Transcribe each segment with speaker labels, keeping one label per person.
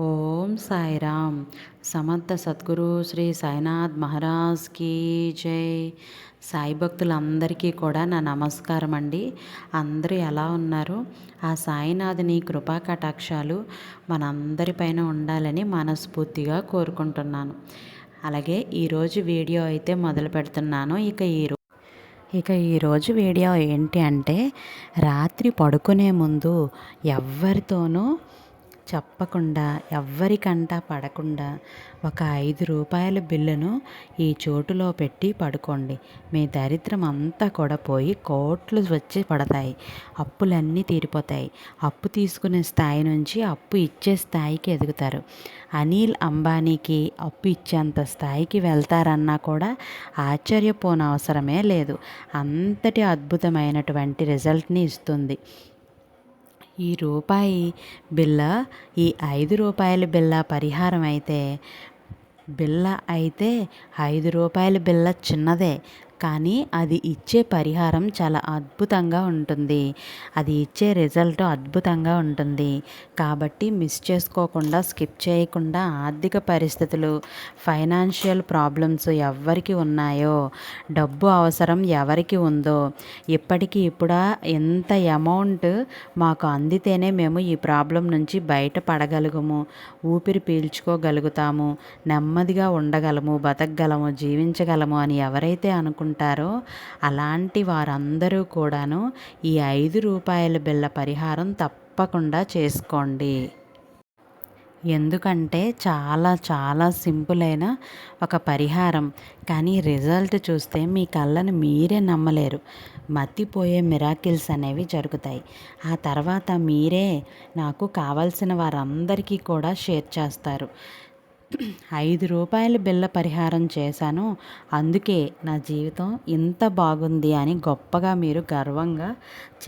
Speaker 1: ఓం సాయిరామ్. సమర్థ సద్గురు శ్రీ సాయినాథ్ మహారాజ్కి జై. సాయి భక్తులందరికీ కూడా నా నమస్కారం అండి. అందరూ ఎలా ఉన్నారు? ఆ సాయినాథుని కృపా కటాక్షాలు మనందరిపైన ఉండాలని మనస్ఫూర్తిగా కోరుకుంటున్నాను. అలాగే ఈరోజు వీడియో అయితే మొదలు పెడుతున్నాను. ఇక ఈరోజు ఇక ఈరోజు వీడియో ఏంటి అంటే రాత్రి పడుకునే ముందు ఎవరితోనూ చెప్పకుండా ఎవ్వరికంటా పడకుండా ఒక ఐదు రూపాయల బిల్లును ఈ చోటులో పెట్టి పడుకోండి. మీ దరిద్రం అంతా కూడా పోయి కోట్లు వచ్చి పడతాయి. అప్పులన్నీ తీరిపోతాయి. అప్పు తీసుకునే స్థాయి నుంచి అప్పు ఇచ్చే స్థాయికి ఎదుగుతారు. అనిల్ అంబానీకి అప్పు ఇచ్చేంత స్థాయికి వెళ్తారన్నా కూడా ఆశ్చర్యపోనవసరమే లేదు. అంతటి అద్భుతమైనటువంటి రిజల్ట్ని ఇస్తుంది. ఈ రూపాయి బిల్ల ఈ ఐదు రూపాయల బిళ్ళ పరిహారం అయితే బిళ్ళ అయితే ఐదు రూపాయల బిల్ల చిన్నదే. కానీ అది ఇచ్చే పరిహారం చాలా అద్భుతంగా ఉంటుంది. అది ఇచ్చే రిజల్ట్ అద్భుతంగా ఉంటుంది. కాబట్టి మిస్ చేసుకోకుండా స్కిప్ చేయకుండా ఆర్థిక పరిస్థితులు ఫైనాన్షియల్ ప్రాబ్లమ్స్ ఎవరికి ఉన్నాయో డబ్బు అవసరం ఎవరికి ఉందో ఇప్పటికీ ఇప్పుడా ఎంత అమౌంట్ మాకు అందితేనే మేము ఈ ప్రాబ్లం నుంచి బయటపడగలుగుము ఊపిరి పీల్చుకోగలుగుతాము నెమ్మదిగా ఉండగలము బతకగలము జీవించగలము అని ఎవరైతే అనుకుంటారో ఉంటారో అలాంటి వారందరూ కూడాను ఈ ఐదు రూపాయల బిళ్ళ పరిహారం తప్పకుండా చేసుకోండి. ఎందుకంటే చాలా చాలా సింపుల్ అయిన ఒక పరిహారం. కానీ రిజల్ట్ చూస్తే మీ కళ్ళను మీరే నమ్మలేరు. మతిపోయే మిరాకిల్స్ అనేవి జరుగుతాయి. ఆ తర్వాత మీరే నాకు కావాల్సిన వారందరికీ కూడా షేర్ చేస్తారు. ఐదు రూపాయల బిల్ల పరిహారం చేశాను. అందుకే నా జీవితం ఇంత బాగుంది అని గొప్పగా మీరు గర్వంగా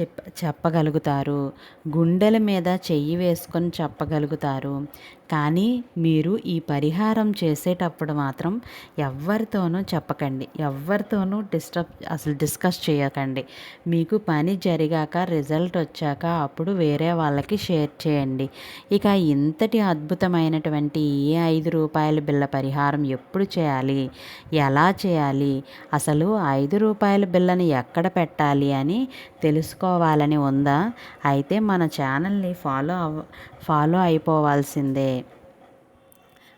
Speaker 1: చెప్ప చెప్పగలుగుతారు. గుండెల మీద చెయ్యి వేసుకొని చెప్పగలుగుతారు. కానీ మీరు ఈ పరిహారం చేసేటప్పుడు మాత్రం ఎవరితోనూ చెప్పకండి. ఎవరితోనూ డిస్టర్బ్ అసలు డిస్కస్ చేయకండి. మీకు పని జరిగాక రిజల్ట్ వచ్చాక అప్పుడు వేరే వాళ్ళకి షేర్ చేయండి. ఇక ఇంతటి అద్భుతమైనటువంటి ఏ ఐదు రూపాయల బిల్ల పరిహారం ఎప్పుడు చేయాలి? ఎలా చేయాలి? అసలు ఐదు రూపాయల బిల్లని ఎక్కడ పెట్టాలి అని తెలుసుకోవాలని ఉందా? అయితే మన ఛానల్ని ఫాలో అవ ఫాలో అయిపోవాల్సిందే.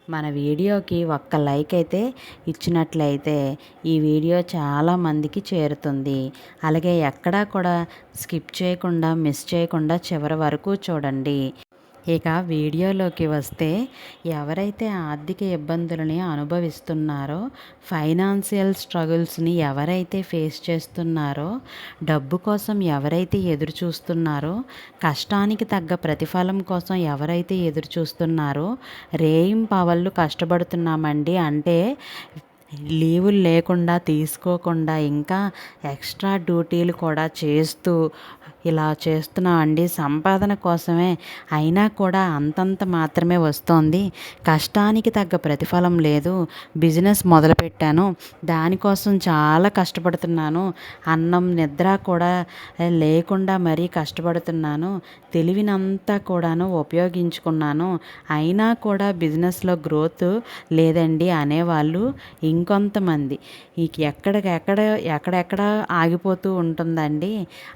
Speaker 1: మన వీడియోకి ఒక్క లైక్ అయితే ఇచ్చినట్లయితే ఈ వీడియో చాలా మందికి చేరుతుంది. అలాగే ఎక్కడా కూడా స్కిప్ చేయకుండా మిస్ చేయకుండా చివరి వరకు చూడండి. ఇక వీడియోలోకి వస్తే ఎవరైతే ఆర్థిక ఇబ్బందులని అనుభవిస్తున్నారో ఫైనాన్షియల్ స్ట్రగుల్స్ని ఎవరైతే ఫేస్ చేస్తున్నారో డబ్బు కోసం ఎవరైతే ఎదురు చూస్తున్నారో కష్టానికి తగ్గ ప్రతిఫలం కోసం ఎవరైతే ఎదురు చూస్తున్నారో రేయిం పవళ్ళు కష్టపడుతున్నామండి అంటే లీవులు లేకుండా తీసుకోకుండా ఇంకా ఎక్స్ట్రా డ్యూటీలు కూడా చేస్తూ ఇలా చేస్తున్నామండి. సంపాదన కోసమే అయినా కూడా అంతంత మాత్రమే వస్తోంది. కష్టానికి తగ్గ ప్రతిఫలం లేదు. బిజినెస్ మొదలుపెట్టాను. దానికోసం చాలా కష్టపడుతున్నాను. అన్నం నిద్ర కూడా లేకుండా మరీ కష్టపడుతున్నాను. తెలివినంతా కూడాను ఉపయోగించుకున్నాను. అయినా కూడా బిజినెస్లో గ్రోత్ లేదండి అనేవాళ్ళు. ఇంకా ఇంకొంతమంది. ఇక ఎక్కడికెక్కడ ఎక్కడెక్కడ ఆగిపోతూ ఉంటుందండి.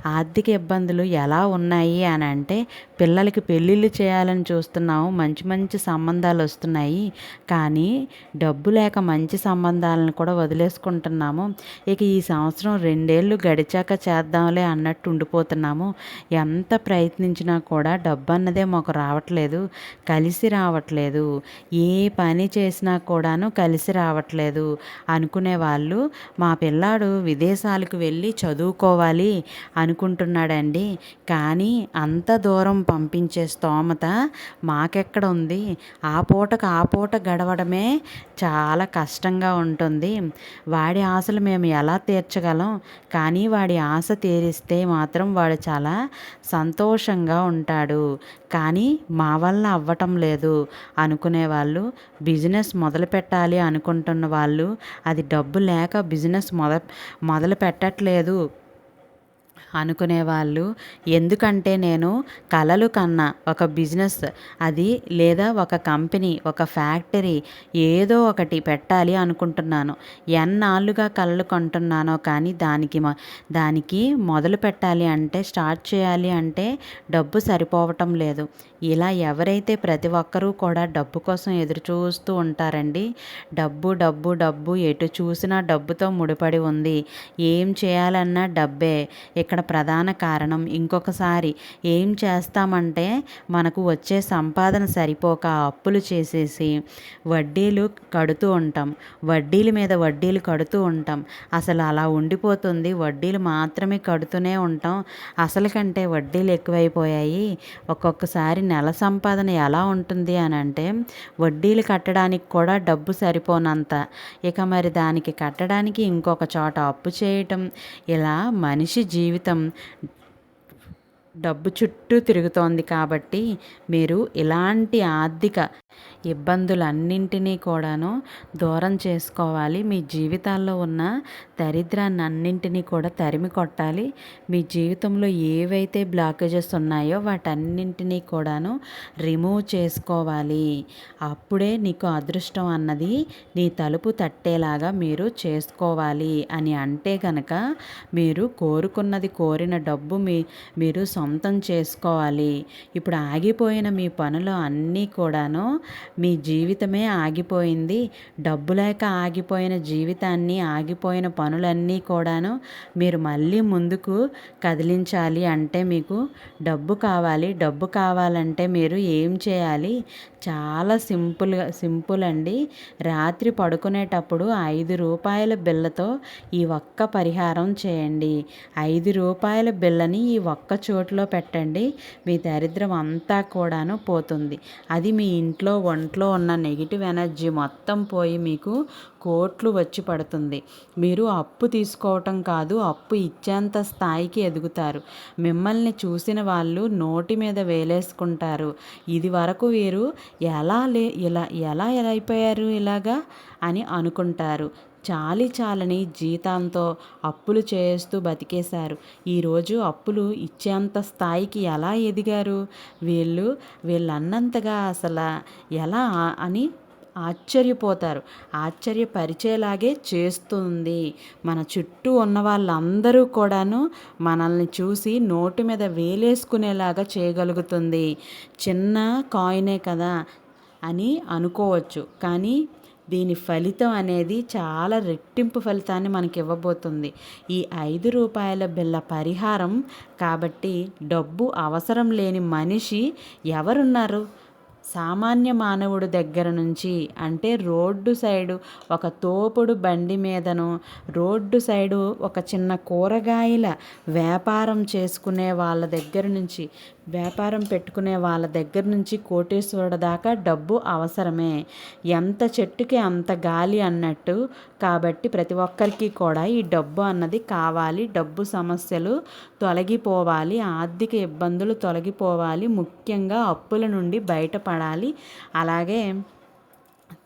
Speaker 1: ఆర్థిక ఇబ్బందులు ఎలా ఉన్నాయి అని అంటే పిల్లలకి పెళ్ళిళ్ళు చేయాలని చూస్తున్నాము. మంచి మంచి సంబంధాలు వస్తున్నాయి. కానీ డబ్బు లేక మంచి సంబంధాలను కూడా వదిలేసుకుంటున్నాము. ఇక ఈ సంవత్సరం రెండేళ్ళు గడిచాక చేద్దాంలే అన్నట్టు ఉండిపోతున్నాము. ఎంత ప్రయత్నించినా కూడా డబ్బు అన్నదే మాకు రావట్లేదు. కలిసి రావట్లేదు. ఏ పని చేసినా కూడాను కలిసి రావట్లేదు. అనుకునే వాళ్ళు మా పిల్లాడు విదేశాలకు వెళ్ళి చదువుకోవాలి అనుకుంటున్నాడండి కానీ అంత దూరం పంపించే స్తోమత మాకెక్కడ ఉంది? ఆ పూటకు ఆ పూట గడవడమే చాలా కష్టంగా ఉంటుంది. వాడి ఆశలు మేము ఎలా తీర్చగలం? కానీ వాడి ఆశ తీరిస్తే మాత్రం వాడు చాలా సంతోషంగా ఉంటాడు. కానీ మా వల్ల అవ్వటం లేదు అనుకునే వాళ్ళు బిజినెస్ మొదలు పెట్టాలి అనుకుంటున్న వాళ్ళు అది డబ్బు లేక బిజినెస్ మొద మొదలు పెట్టట్లేదు అనుకునేవాళ్ళు. ఎందుకంటే నేను కలలు కన్నా ఒక బిజినెస్ అది లేదా ఒక కంపెనీ ఒక ఫ్యాక్టరీ ఏదో ఒకటి పెట్టాలి అనుకుంటున్నాను. ఎన్నాళ్ళుగా కలలు కొంటున్నానో కానీ దానికి దానికి మొదలు పెట్టాలి అంటే స్టార్ట్ చేయాలి అంటే డబ్బు సరిపోవటం లేదు. ఇలా ఎవరైతే ప్రతి ఒక్కరూ కూడా డబ్బు కోసం ఎదురు చూస్తూ ఉంటారండి డబ్బు డబ్బు డబ్బు ఎటు చూసినా డబ్బుతో ముడిపడి ఉంది. ఏం చేయాలన్నా డబ్బే. ఇక్కడ ప్రధాన కారణం. ఇంకొకసారి ఏం చేస్తామంటే మనకు వచ్చే సంపాదన సరిపోక అప్పులు చేసేసి వడ్డీలు కడుతూ ఉంటాం. వడ్డీల మీద వడ్డీలు కడుతూ ఉంటాం. అసలు అలా ఉండిపోతుంది. వడ్డీలు మాత్రమే కడుతూనే ఉంటాం. అసలు కంటే వడ్డీలు ఎక్కువైపోయాయి. ఒక్కొక్కసారి నెల సంపాదన ఎలా ఉంటుంది అని అంటే వడ్డీలు కట్టడానికి కూడా డబ్బు సరిపోనంత. ఇక మరి దానికి కట్టడానికి ఇంకొక చోట అప్పు చేయటం ఇలా మనిషి జీవితం అర్థం డబ్బు చుట్టూ తిరుగుతోంది కాబట్టి మీరు ఇలాంటి ఆర్థిక ఇబ్బందులన్నింటినీ కూడాను దూరం చేసుకోవాలి. మీ జీవితాల్లో ఉన్న దరిద్రాన్ని అన్నింటినీ కూడా తరిమి కొట్టాలి. మీ జీవితంలో ఏవైతే బ్లాకేజెస్ ఉన్నాయో వాటన్నింటినీ కూడాను రిమూవ్ చేసుకోవాలి. అప్పుడే నీకు అదృష్టం అన్నది నీ తలుపు తట్టేలాగా మీరు చేసుకోవాలి అని అంటే కనుక మీరు కోరుకున్నది కోరిన డబ్బు మీ మీరు సొంతం చేసుకోవాలి. ఇప్పుడు ఆగిపోయిన మీ పనులు అన్నీ కూడాను మీ జీవితమే ఆగిపోయింది. డబ్బు లేక ఆగిపోయిన జీవితాన్ని ఆగిపోయిన పనులన్నీ కూడాను మీరు మళ్ళీ ముందుకు కదిలించాలి అంటే మీకు డబ్బు కావాలి. డబ్బు కావాలంటే మీరు ఏం చేయాలి? చాలా సింపుల్గా సింపుల్ అండి. రాత్రి పడుకునేటప్పుడు ఐదు రూపాయల బిల్లతో ఈ ఒక్క పరిహారం చేయండి. ఐదు రూపాయల బిల్లని ఈ ఒక్క చోట్ల పెట్టండి. మీ దరిద్రం అంతా కూడాను పోతుంది. అది మీ ఇంట్లో ఒంట్లో ఉన్న నెగిటివ్ ఎనర్జీ మొత్తం పోయి మీకు కోట్లు వచ్చి పడుతుంది. మీరు అప్పు తీసుకోవటం కాదు అప్పు ఇచ్చేంత స్థాయికి ఎదుగుతారు. మిమ్మల్ని చూసిన వాళ్ళు నోటి మీద వేలేసుకుంటారు. ఇది వరకు వీరు ఎలా లే ఇలా ఎలా ఎలా అయిపోయారు ఇలాగా అని అనుకుంటారు. చాలి చాలని జీతంతో అప్పులు చేస్తూ బతికేశారు. ఈరోజు అప్పులు ఇచ్చేంత స్థాయికి ఎలా ఎదిగారు? వీళ్ళు వీళ్ళన్నంతగా అసలు ఎలా అని ఆశ్చర్యపోతారు. ఆశ్చర్యపరిచేలాగే చేస్తుంది. మన చుట్టూ ఉన్న వాళ్ళందరూ కూడాను మనల్ని చూసి నోటి మీద వేలేసుకునేలాగా చేయగలుగుతుంది. చిన్న కాయినే కదా అని అనుకోవచ్చు. కానీ దీని ఫలితం అనేది చాలా రెట్టింపు ఫలితాన్ని మనకి ఇవ్వబోతుంది ఈ ఐదు రూపాయల బిల్ల పరిహారం కాబట్టి డబ్బు అవసరం లేని మనిషి ఎవరున్నారు? సామాన్య మానవుడు దగ్గర నుంచి అంటే రోడ్డు సైడు ఒక తోపుడు బండి మీదను రోడ్డు సైడు ఒక చిన్న కూరగాయల వ్యాపారం చేసుకునే వాళ్ళ దగ్గర నుంచి వ్యాపారం పెట్టుకునే వాళ్ళ దగ్గర నుంచి కోటేశ్వరుడు దాకా డబ్బు అవసరమే. ఎంత చెట్టుకి అంత గాలి అన్నట్టు. కాబట్టి ప్రతి ఒక్కరికి కూడా ఈ డబ్బు అన్నది కావాలి. డబ్బు సమస్యలు తొలగిపోవాలి. ఆర్థిక ఇబ్బందులు తొలగిపోవాలి. ముఖ్యంగా అప్పుల నుండి బయటపడాలి. అలాగే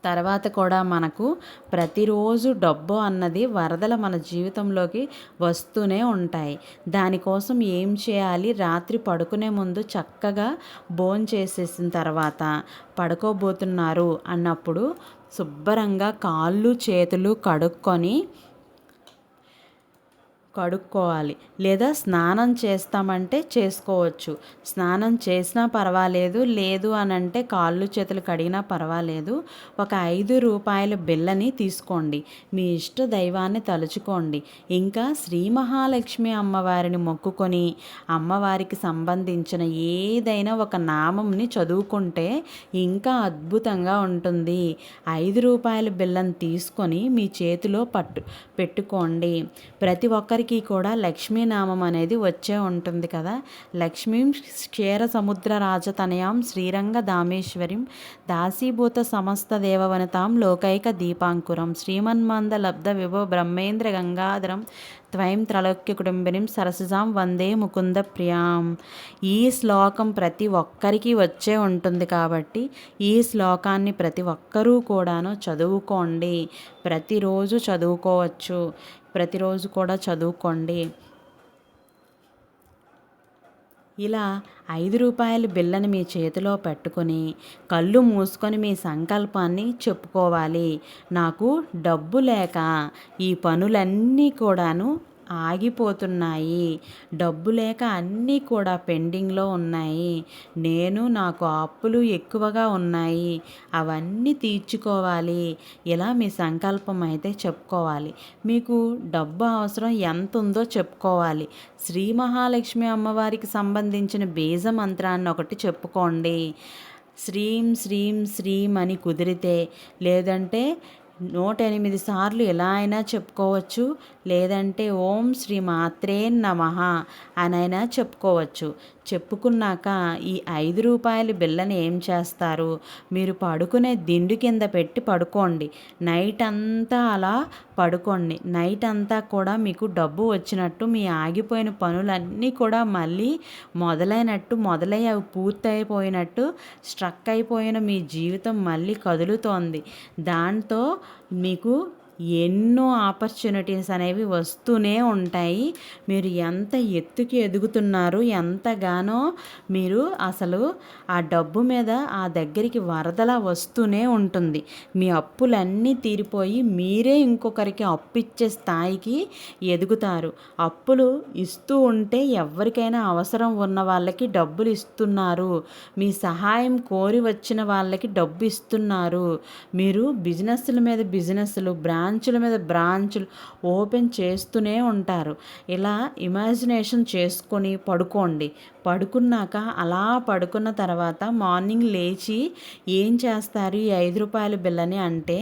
Speaker 1: తర్వాత కూడా మనకు ప్రతిరోజు డబ్బు అన్నది వరదల మన జీవితంలోకి వస్తూనే ఉంటాయి. దానికోసం ఏం చేయాలి? రాత్రి పడుకునే ముందు చక్కగా బోన్ చేసేసిన తర్వాత పడుకోబోతున్నారు అన్నప్పుడు శుభ్రంగా కాళ్ళు చేతులు కడుక్కొని కడుక్కోవాలి. లేదా స్నానం చేస్తామంటే చేసుకోవచ్చు. స్నానం చేసినా పర్వాలేదు లేదు అని అంటే కాళ్ళు చేతులు కడిగినా పర్వాలేదు. ఒక ఐదు రూపాయల బిల్లని తీసుకోండి. మీ ఇష్ట దైవాన్ని తలుచుకోండి. ఇంకా శ్రీ మహాలక్ష్మి అమ్మవారిని మొక్కుకొని అమ్మవారికి సంబంధించిన ఏదైనా ఒక నామంని చదువుకుంటే ఇంకా అద్భుతంగా ఉంటుంది. ఐదు రూపాయల బిల్లని తీసుకొని మీ చేతిలో పట్టు పెట్టుకోండి. ప్రతి ఒక్కరి అందరికీ కూడా లక్ష్మీనామం అనేది వచ్చే ఉంటుంది కదా. లక్ష్మీం క్షీర సముద్ర రాజతనయాం శ్రీరంగ దామేశ్వరిం దాసీభూత సమస్త దేవవనతాం లోకైక దీపాంకురం శ్రీమన్మంద లబ్ధ విభో బ్రహ్మేంద్ర గంగాధరం త్వయం త్రలోక్య కుటుంబినిం సరసజాం వందే ముకుంద ప్రియాం ఈ శ్లోకం ప్రతి ఒక్కరికి వచ్చే ఉంటుంది కాబట్టి ఈ శ్లోకాన్ని ప్రతి ఒక్కరూ కూడాను చదువుకోండి. ప్రతిరోజు చదువుకోవచ్చు. ప్రతిరోజు కూడా చదువుకోండి. ఇలా ఐదు రూపాయల బిల్లని మీ చేతిలో పెట్టుకొని కళ్ళు మూసుకొని మీ సంకల్పాన్ని చెప్పుకోవాలి. నాకు డబ్బు లేక ఈ పనులన్నీ కూడాను ఆగిపోతున్నాయి. డబ్బు లేక అన్నీ కూడా పెండింగ్లో ఉన్నాయి. నేను నాకు అప్పులు ఎక్కువగా ఉన్నాయి. అవన్నీ తీర్చుకోవాలి. ఇలా మీ సంకల్పం అయితే చెప్పుకోవాలి. మీకు డబ్బు అవసరం ఎంత ఉందో చెప్పుకోవాలి. శ్రీ మహాలక్ష్మి అమ్మవారికి సంబంధించిన బీజ మంత్రాన్ని ఒకటి చెప్పుకోండి. శ్రీం శ్రీం శ్రీం అని కుదిరితే లేదంటే నూట ఎనిమిది సార్లు ఎలా అయినా చెప్పుకోవచ్చు. లేదంటే ఓం శ్రీ మాత్రే నమ అనైనా చెప్పుకోవచ్చు. చెప్పుకున్నాక ఈ ఐదు రూపాయల బిల్లని ఏం చేస్తారు? మీరు పడుకునే దిండు కింద పెట్టి పడుకోండి. నైట్ అంతా అలా పడుకోండి. నైట్ అంతా కూడా మీకు డబ్బు వచ్చినట్టు మీ ఆగిపోయిన పనులన్నీ కూడా మళ్ళీ మొదలైనట్టు మొదలై అవి పూర్తయిపోయినట్టు స్ట్రక్ అయిపోయిన మీ జీవితం మళ్ళీ కదులుతోంది. దాంతో మీకు ఎన్నో ఆపర్చునిటీస్ అనేవి వస్తూనే ఉంటాయి. మీరు ఎంత ఎత్తుకి ఎదుగుతున్నారు ఎంతగానో మీరు అసలు ఆ డబ్బు మీద ఆ దగ్గరికి వరదలా వస్తూనే ఉంటుంది. మీ అప్పులన్నీ తీరిపోయి మీరే ఇంకొకరికి అప్పు ఇచ్చే స్థాయికి ఎదుగుతారు. అప్పులు ఇస్తూ ఉంటే ఎవరికైనా అవసరం ఉన్న వాళ్ళకి డబ్బులు ఇస్తున్నారు. మీ సహాయం కోరి వచ్చిన వాళ్ళకి డబ్బు ఇస్తున్నారు. మీరు బిజినెస్ల మీద బిజినెస్లు బ్రాండ్ బ్రాంచుల మీద బ్రాంచులు ఓపెన్ చేస్తూనే ఉంటారు. ఇలా ఇమాజినేషన్ చేసుకొని పడుకోండి. పడుకున్నాక అలా పడుకున్న తర్వాత మార్నింగ్ లేచి ఏం చేస్తారు? ఈ ఐదు రూపాయల బిల్లని అంటే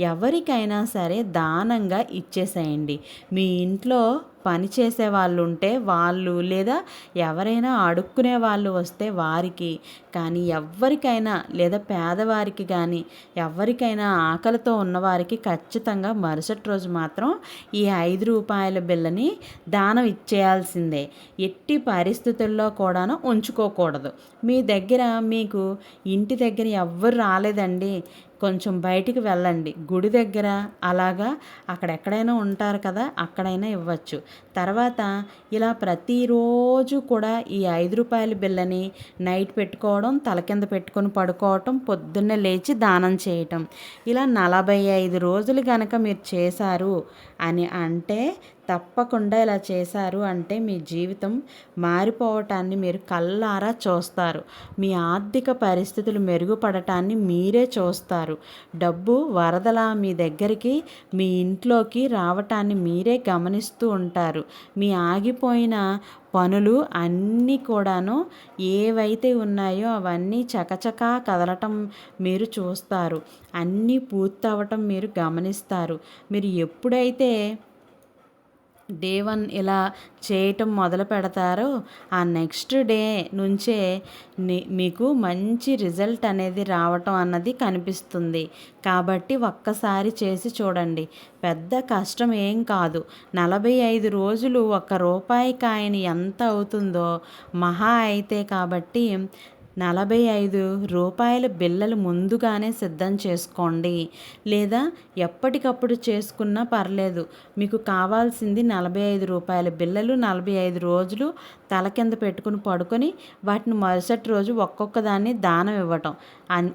Speaker 1: ఎవరికైనా సరే దానంగా ఇచ్చేసేయండి. మీ ఇంట్లో పని చేసే వాళ్ళు ఉంటే వాళ్ళు లేదా ఎవరైనా అడుక్కునే వాళ్ళు వస్తే వారికి కానీ ఎవరికైనా లేదా పేదవారికి కానీ ఎవరికైనా ఆకలితో ఉన్నవారికి ఖచ్చితంగా మరుసటి రోజు మాత్రం ఈ ఐదు రూపాయల బిల్లని దానం ఇచ్చేయాల్సిందే. ఎట్టి పరిస్థితుల్లో కూడాను ఉంచుకోకూడదు. మీ దగ్గర మీకు ఇంటి దగ్గర ఎవ్వరు రాలేదండి. కొంచెం బయటికి వెళ్ళండి. గుడి దగ్గర అలాగా అక్కడ ఎక్కడైనా ఉంటారు కదా అక్కడైనా ఇవ్వచ్చు. తర్వాత ఇలా ప్రతిరోజు కూడా ఈ ఐదు రూపాయల బిల్లని నైట్ పెట్టుకోవడం తల కింద పెట్టుకొని పడుకోవటం పొద్దున్నే లేచి దానం చేయటం. ఇలా నలభై ఐదు రోజులు కనుక మీరు చేశారు అని అంటే తప్పకుండా ఇలా చేశారు అంటే మీ జీవితం మారిపోవటాన్ని మీరు కళ్ళారా చూస్తారు. మీ ఆర్థిక పరిస్థితులు మెరుగుపడటాన్ని మీరే చూస్తారు. డబ్బు వరదలా మీ దగ్గరికి మీ ఇంట్లోకి రావటాన్ని మీరే గమనిస్తూ ఉంటారు. మీ ఆగిపోయిన పనులు అన్నీ కూడాను ఏవైతే ఉన్నాయో అవన్నీ చకచకా కదలటం మీరు చూస్తారు. అన్నీ పూర్తవటం మీరు గమనిస్తారు. మీరు ఎప్పుడైతే డే వన్ ఇలా చేయటం మొదలు పెడతారో ఆ నెక్స్ట్ డే నుంచే మీకు మంచి రిజల్ట్ అనేది రావటం అన్నది కనిపిస్తుంది. కాబట్టి ఒక్కసారి చేసి చూడండి. పెద్ద కష్టం ఏం కాదు. నలభై ఐదు రోజులు ఒక రూపాయి కాయని ఎంత అవుతుందో మహా అయితే కాబట్టి నలభై ఐదు రూపాయల బిల్లలు ముందుగానే సిద్ధం చేసుకోండి. లేదా ఎప్పటికప్పుడు చేసుకున్నా పర్లేదు. మీకు కావాల్సింది నలభై ఐదు రూపాయల బిల్లలు నలభై ఐదు రోజులు తల కింద పెట్టుకుని పడుకొని వాటిని మరుసటి రోజు ఒక్కొక్క దాన్ని దానం ఇవ్వటం.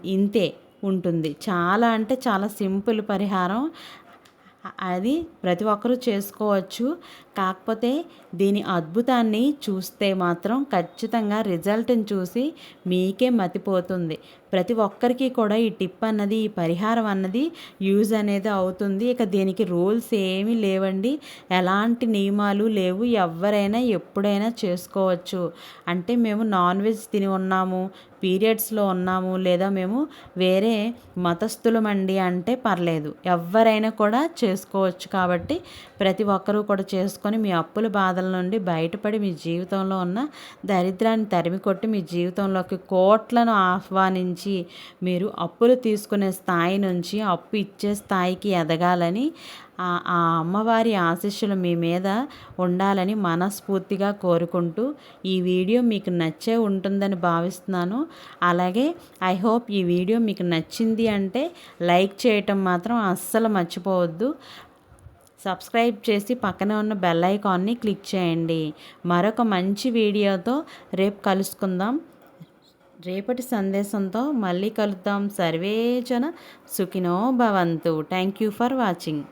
Speaker 1: ఇంతే ఉంటుంది. చాలా అంటే చాలా సింపుల్ పరిహారం. అది ప్రతి ఒక్కరూ చేసుకోవచ్చు. కాకపోతే దీని అద్భుతాన్ని చూస్తే మాత్రం ఖచ్చితంగా రిజల్ట్ని చూసి మీకే మతిపోతుంది. ప్రతి ఒక్కరికి కూడా ఈ టిప్ అన్నది ఈ పరిహారం అన్నది యూజ్ అనేది అవుతుంది. ఇక దీనికి రూల్స్ ఏమీ లేవండి. ఎలాంటి నియమాలు లేవు. ఎవరైనా ఎప్పుడైనా చేసుకోవచ్చు. అంటే మేము నాన్ వెజ్ తిని ఉన్నాము పీరియడ్స్లో ఉన్నాము లేదా మేము వేరే మతస్థులమండి అంటే పర్లేదు. ఎవరైనా కూడా చేసుకోవచ్చు కాబట్టి ప్రతి ఒక్కరూ కూడా చేసుకొని మీ అప్పుల బాధల నుండి బయటపడి మీ జీవితంలో ఉన్న దరిద్రాన్ని తరిమి కొట్టి మీ జీవితంలోకి కోట్లను ఆహ్వానించి మీరు అప్పులు తీసుకునే స్థాయి నుంచి అప్పు ఇచ్చే స్థాయికి ఎదగాలని ఆ అమ్మవారి ఆశీస్సులు మీ మీద ఉండాలని మనస్ఫూర్తిగా కోరుకుంటూ ఈ వీడియో మీకు నచ్చే ఉంటుందని భావిస్తున్నాను. అలాగే ఐ హోప్ ఈ వీడియో మీకు నచ్చింది అంటే లైక్ చేయటం మాత్రం అస్సలు మర్చిపోవద్దు. సబ్స్క్రైబ్ చేసి పక్కనే ఉన్న బెల్ ఐకాన్ని క్లిక్ చేయండి. మరొక మంచి వీడియోతో రేపు కలుసుకుందాం. రేపటి సందేశంతో మళ్ళీ కలుద్దాం. సర్వేజన సుఖినో భవంతు. Thank you for watching